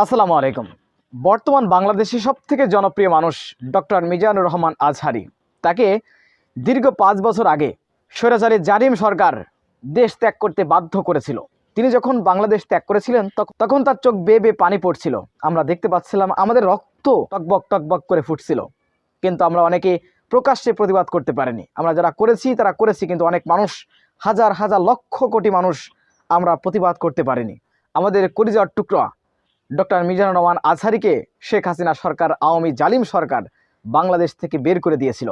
আসসালামু আলাইকুম। বর্তমান বাংলাদেশের সব থেকে জনপ্রিয় মানুষ ডক্টর মিজানুর রহমান আজহারি। তাকে দীর্ঘ পাঁচ বছর আগে স্বৈরাচারী জারিম সরকার দেশ ত্যাগ করতে বাধ্য করেছিল। তিনি যখন বাংলাদেশ ত্যাগ করেছিলেন, তখ- তখন তার চোখ বেয়ে বেয়ে পানি পড়ছিল। আমরা দেখতে পাচ্ছিলাম, আমাদের রক্ত টকবক টকবক করে ফুটছিল। কিন্তু আমরা অনেকে প্রকাশ্যে প্রতিবাদ করতে পারিনি। আমরা যারা করেছি, তারা করেছি, কিন্তু অনেক মানুষ, হাজার হাজার লক্ষ কোটি মানুষ আমরা প্রতিবাদ করতে পারিনি। আমাদের করিজার টুকরা ডক্টর মিজানুর রহমান আজহারিকে শেখ হাসিনা সরকার, আওয়ামী জালিম সরকার বাংলাদেশ থেকে বের করে দিয়েছিল।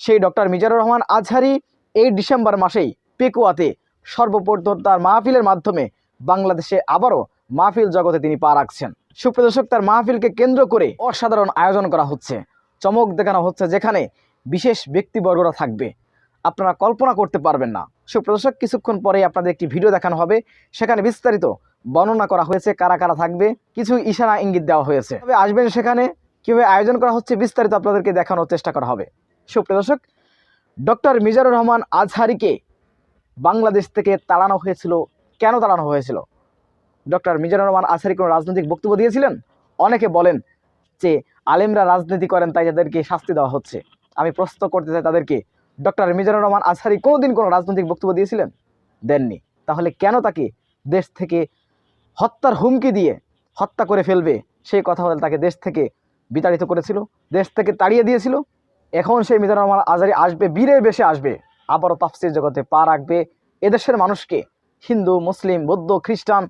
সেই ডক্টর মিজানুর রহমান আজহারি এই ডিসেম্বর মাসেই পেকুয়াতে সর্বপ্রথম তার মাহফিলের মাধ্যমে বাংলাদেশে আবারও মাহফিল জগতে তিনি পা রাখছেন। সুপ্রদর্শক তার মাহফিলকে কেন্দ্র করে অসাধারণ আয়োজন করা হচ্ছে। চমক দেখানো হচ্ছে যেখানে বিশেষ ব্যক্তিবর্গরা থাকবে। আপনারা কল্পনা করতে পারবেন না। সুপ্রদর্শক কিছুক্ষণ পরে আপনাদের একটি ভিডিও দেখানো হবে। সেখানে বিস্তারিত বর্ণনা করা হয়েছে, কারা কারা থাকবে, কিছু ইশারা ইঙ্গিত দেওয়া হয়েছে। তবে আসবেন সেখানে, কীভাবে আয়োজন করা হচ্ছে বিস্তারিত আপনাদেরকে দেখানোর চেষ্টা করা হবে। সুপ্রিয় দর্শক, ডক্টর মিজানুর রহমান আজহারিকে বাংলাদেশ থেকে তাড়ানো হয়েছিল, কেন তাড়ানো হয়েছিল? ডক্টর মিজানুর রহমান আজহারি কোনো রাজনৈতিক বক্তব্য দিয়েছিলেন? অনেকে বলেন যে, আলেমরা রাজনীতি করেন, তাই তাদেরকে শাস্তি দেওয়া হচ্ছে। আমি প্রশ্ন করতে চাই তাদেরকে, ডক্টর মিজানুর রহমান আজহারি কোনোদিন কোনো রাজনৈতিক বক্তব্য দিয়েছিলেন? দেননি। তাহলে কেন তাকে দেশ থেকে হত্যার হুমকি দিয়ে হত্যা করে ফেলবে, সেই কথা বলে তাকে দেশ থেকে বিতাড়িত করেছিল, দেশ থেকে তাড়িয়ে দিয়েছিল। এখন সেই মিজানুর রহমান আজারি আসবে, বীরের বেশে আসবে, আবারও তাফসির জগতে পা রাখবে এদেশের মানুষকে, হিন্দু, মুসলিম, বৌদ্ধ, খ্রিস্টান,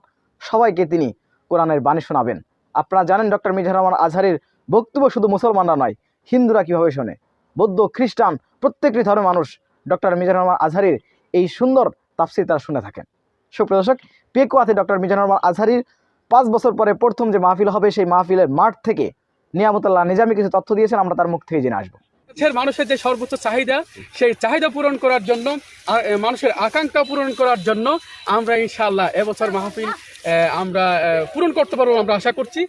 সবাইকে তিনি কোরআনের বাণী শোনাবেন। আপনারা জানেন ডক্টর মিজানুর রহমান আজহারির বক্তব্য শুধু মুসলমানরা নয়, হিন্দুরা কীভাবে শোনে? বৌদ্ধ, খ্রিস্টান, প্রত্যেকটি ধর্মের মানুষ ডক্টর মিজানুর রহমান আজহারির এই সুন্দর তাফসির তারা শুনে থাকেন। সুপ্রিয় দর্শক পেকুয়াতে ডক্টর মিজানুর রহমান আজহারির। পাঁচ বছর পরে প্রথম যে মাহফিল হবে, সেই মাহফিলের মাঠ থেকে নিয়ামতুল্লাহ নিজামী কিছু তথ্য দিয়েছেন, আমরা তার মুখ থেকে জেনে আসব। মানুষের যে সর্বোচ্চ চাহিদা, সেই চাহিদা পূরণ করার জন্য মানুষের আকাঙ্ক্ষা পূরণ করার জন্য আমরা ইনশাআল্লাহ এবছর মাহফিল আমরা পূরণ করতে পারব আমরা আশা করছি।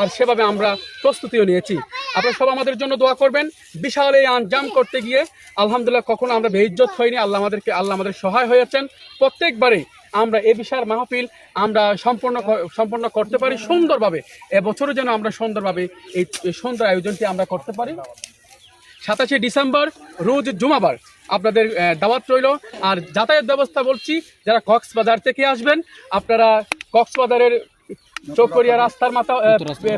আর সেভাবে আমরা প্রস্তুতিও নিয়েছি। আপনারা সব আমাদের জন্য দোয়া করবেন। বিশাল এই আঞ্জাম করতে গিয়ে, আলহামদুলিল্লাহ কখনো আমরা বেইজ্জত হইনি। আল্লাহ আমাদেরকে, আল্লাহ আমাদের সহায় হয়েছেন। প্রত্যেকবারে আমরা এ বিশাল মাহফিল আমরা সম্পূর্ণ ক- সম্পন্ন করতে পারি সুন্দরভাবে। এবছরও যেন আমরা সুন্দরভাবে এই সুন্দর আয়োজনটি আমরা করতে পারি। সাতাশে ডিসেম্বর রোজ জুমাবার আপনাদের দাওয়াত রইল। আর যাতায়াত ব্যবস্থা বলছি যারা কক্সবাজার থেকে আসবেন আপনারা কক্সবাজারের চৌকরিয়া রাস্তার মাথা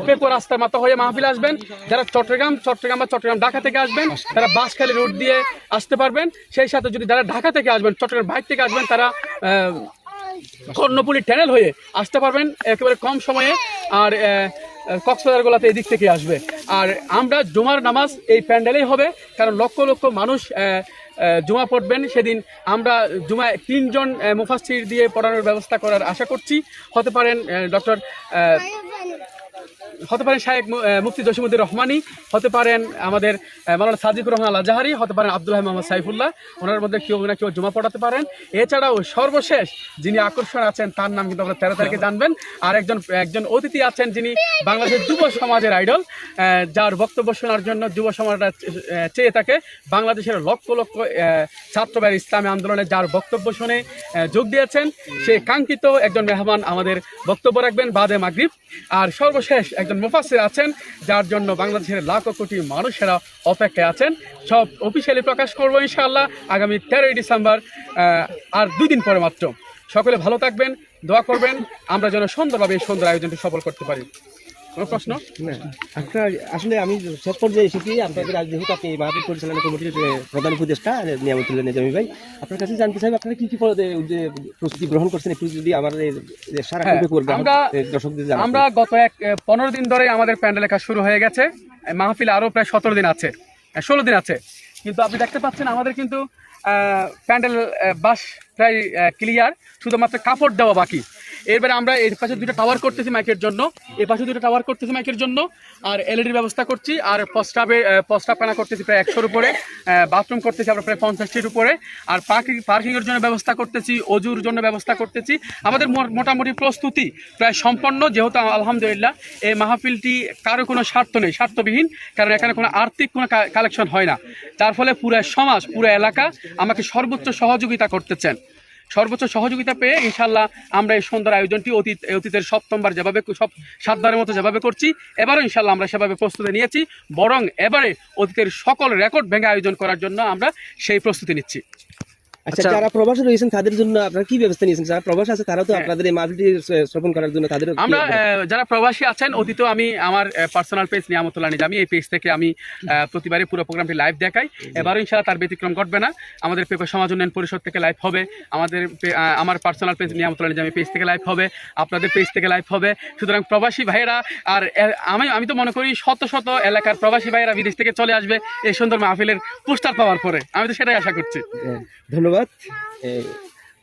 পেপো রাস্তার মাথা হয়ে মাহফিল আসবেন। যারা চট্টগ্রাম চট্টগ্রাম বা চট্টগ্রাম ঢাকা থেকে আসবেন তারা বাসখালী রোড দিয়ে আসতে পারবেন। সেই সাথে যদি যারা ঢাকা থেকে আসবেন চট্টগ্রাম বাইক থেকে আসবেন তারা কর্ণপুলি ট্যানেল হয়ে আসতে পারবেন একেবারে কম সময়ে আর কক্সবাজার গোলাতে এদিক থেকে আসবে। আর আমরা জুমার নামাজ এই প্যান্ডেলেই হবে কারণ লক্ষ লক্ষ মানুষ জুমা পড়বেন। সেদিন আমরা জুমা তিনজন আহ, দিয়ে পড়ানোর ব্যবস্থা করার আশা করছি। হতে পারেন ডক্টর হতে পারেন শাহেক মুফতি জসিমুদ্দিন রহমানি হতে পারেন আমাদের আহ, মাওলানা সাজিকুর রহমান আজাহারি হতে পারেন আব্দুল্লাহ মোহাম্মদ সাইফুল্লাহ ওনার মধ্যে কেউ না কেউ জমা পড়াতে পারেন। এছাড়াও সর্বশেষ যিনি আকর্ষণ আছেন তার নাম কিন্তু আমরা তেরো তারিখে জানবেন আর একজন একজন অতিথি আছেন যিনি বাংলাদেশের যুব সমাজের আইডল যার বক্তব্য শোনার জন্য যুব সমাজরা চেয়ে থাকে বাংলাদেশের লক্ষ লক্ষ আহ, ছাত্রবাড়ি ইসলামী আন্দোলনে যার বক্তব্য শুনে যোগ দিয়েছেন। সে কাঙ্ক্ষিত একজন মেহমান আমাদের বক্তব্য রাখবেন বাদে মাগরিব। আর সর্বশেষ একজন মুফাসির আছেন, যার জন্য বাংলাদেশের লাখো কোটি মানুষেরা অপেক্ষায় আছেন। সব অফিসিয়ালি প্রকাশ করব ইনশাআল্লাহ আগামী তেরোই ডিসেম্বর আর দুই দিন পরে মাত্র। সকলে ভালো থাকবেন, দোয়া করবেন, আমরা যেন সুন্দরভাবে এই সুন্দর আয়োজনটি সফল করতে পারি। কোনো প্রশ্ন? না। আপনার আসলে আমি শেষ পর্যায়ে এসেছি। আপনাদের আজ যেহেতু আপনি পরিচালনা কমিটির প্রধান উপদেষ্টা নিয়ামতুল্লাহ নিজামী ভাই আপনার কাছে জানতে চাই আপনারা কি কি প্রস্তুতি গ্রহণ করছেন? একটু যদি আমার সারা হ্যাঁ, আমরা দর্শকদের আমরা গত এক পনেরো দিন ধরে আমাদের প্যান্ডেল লেখা শুরু হয়ে গেছে। মাহফিল আরও প্রায় সতেরো দিন আছে। ষোলো দিন আছে। কিন্তু আপনি দেখতে পাচ্ছেন আমাদের কিন্তু আহ, প্যান্ডেল বাস প্রায় ক্লিয়ার শুধুমাত্র কাপড় দেওয়া বাকি। এরপরে আমরা এর পাশে দুটো টাওয়ার করতেছি মাইকের জন্য। এই পাশে দুটো টাওয়ার করতেছি মাইকের জন্য। আর এলইডির ব্যবস্থা করছি। আর পস্টাবে পস্টাপ পানা করতেছি প্রায় একশোর উপরে। বাথরুম করতেছি আমরা প্রায় পঞ্চাশটির উপরে। আর পার্কিং পার্কিংয়ের জন্য ব্যবস্থা করতেছি, অজুর জন্য ব্যবস্থা করতেছি। আমাদের মোটামুটি প্রস্তুতি প্রায় সম্পন্ন, যেহেতু আলহামদুলিল্লাহ। এই মাহফিলটি কারও কোনো স্বার্থ নেই, স্বার্থবিহীন। কারণ এখানে কোনো আর্থিক কোনো কালেকশন হয় না। তার ফলে পুরো সমাজ, পুরো এলাকা আমাকে সর্বোচ্চ সহযোগিতা করতেছেন। সর্বোচ্চ সহযোগিতা পেয়ে ইনশাল্লাহ আমরা এই সুন্দর আয়োজনটি অতীত, অতীতের সপ্তমবার যেভাবে সব সাতবারের মতো যেভাবে করছি, এবারও ইনশাল্লাহ আমরা সেভাবে প্রস্তুতি নিয়েছি, বরং এবারে অতীতের সকল রেকর্ড ভেঙে আয়োজন করার জন্য আমরা সেই প্রস্তুতি নিচ্ছি। আচ্ছা আচ্ছা। যারা প্রবাসী রয়েছেন তাদের জন্য আপনারা কি ব্যবস্থা নিয়েছেন? যারা প্রবাস আছে তারা তো হ্যাঁ। আপনাদের এই মাহফিলটি শ্রবণ করার জন্য তাদের আমরা যারা প্রবাসী আছেন অতীতেও আমি আমার পার্সোনাল পেজ নিয়ামতুল্লাহ নিজামি এই পেজ থেকে আমি প্রতিবারই পুরো প্রোগ্রামটি লাইভ দেখাই। এবারও ইনশাল্লাহ তার ব্যতিক্রম ঘটবে না। আমাদের পেপার সমাজ উন্নয়ন পরিষদ থেকে লাইভ হবে। আমাদের আমার personal page Niamatullah Nizami page থেকে লাইভ হবে। আপনাদের পেজ থেকে লাইভ হবে। সুতরাং প্রবাসী ভাইয়েরা আর আমি আমি তো মনে করি শত শত এলাকার প্রবাসী ভাইয়েরা বিদেশ থেকে চলে আসবে এই সুন্দর মাহফিলের পোস্টার পাওয়ার পরে। আমি তো সেটাই আশা করছি। ধন্যবাদ। এ,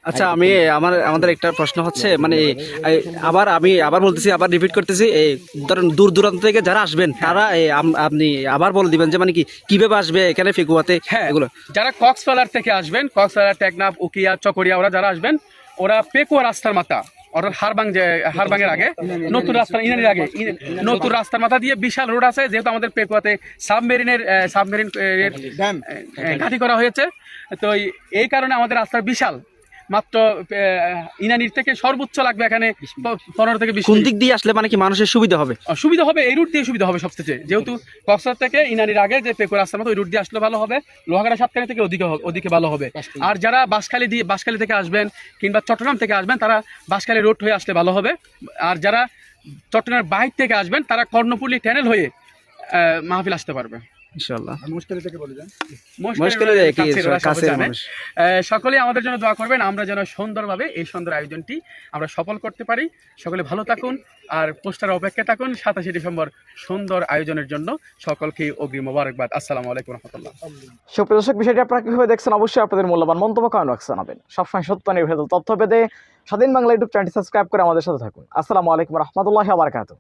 আচ্ছা আমি আমার আমাদের একটা প্রশ্ন হচ্ছে মানে আবার আমি আবার বলতেছি আবার রিপিট করতেছি এই ধরেন দূর দূরান্ত থেকে যারা আসবেন তারা আপনি আবার বলে দিবেন যে মানে কি কীভাবে আসবে এখানে ফেকুয়াতে হ্যাঁ এগুলো? যারা কক্সবাজার থেকে আসবেন কক্সবাজার টেকনাফ উকিয়া চকরিয়া ওরা যারা আসবেন ওরা পেকুয়া রাস্তার মাথা। অর্থাৎ হারবাং যে হারবাংয়ের আগে নতুন রাস্তার ইনানির আগে নতুন রাস্তার মাথা দিয়ে বিশাল রোড আছে যেহেতু আমাদের পেকুয়াতে সাবমেরিনের সাবমেরিন ঘাঁটি করা হয়েছে। তো এই- এই কারণে আমাদের রাস্তা বিশাল। মাত্র ইনানির থেকে সর্বোচ্চ লাগবে এখানে পনেরো থেকে বিশ কোন দিক দিয়ে আসলে মানে কি মানুষের সুবিধা হবে? সুবিধা হবে এই রুট দিয়ে সুবিধা হবে সবচেয়ে। যেহেতু কক্সবাজার থেকে ইনানির আগে যে পেকুর রাস্তার মতো ওই রুট দিয়ে আসলে ভালো হবে লোহাগাড়া সাতকানি থেকে ওদিকে ওদিকে ভালো হবে। আর যারা বাঁশখালী দিয়ে বাসখালি থেকে আসবেন কিংবা চট্টগ্রাম থেকে আসবেন তারা বাসখালি রোড হয়ে আসলে ভালো হবে। আর যারা চট্টগ্রামের বাইর থেকে আসবেন তারা কর্ণপুলি ট্যানেল হয়ে মাহফিল আসতে পারবে। ইনশাআল্লাহ। মহেশখালী মুশকিল কি কাছের, ওরা সবাই কাছে মানুষ। সকলে আমাদের জন্য দোয়া করবেন আমরা যেন সুন্দরভাবে এই সুন্দর আয়োজনটি আমরা সফল করতে পারি। সকলে ভালো থাকুন আর পোস্টার অপেক্ষা থাকুন সাতাশে ডিসেম্বর সুন্দর আয়োজনের জন্য। সকলকে অগ্রিম মোবারকবাদ। আসসালামু আলাইকুম রহমতুল্লাহ। সুপ্রিয় দর্শক বিষয়টি আপনারা কীভাবে দেখছেন? অবশ্যই আপনাদের মূল্যবান মন্তব্য কমেন্ট বক্সে জানাবেন। সবসময় সত্য নির্ভেজাল তথ্য পেতে স্বাধীন বাংলা ইউটিউব চ্যানেলটি সাবস্ক্রাইব করে আমাদের সাথে থাকুন। আসসালামু আলাইকুম রহমতুল্লাহ আবরকাত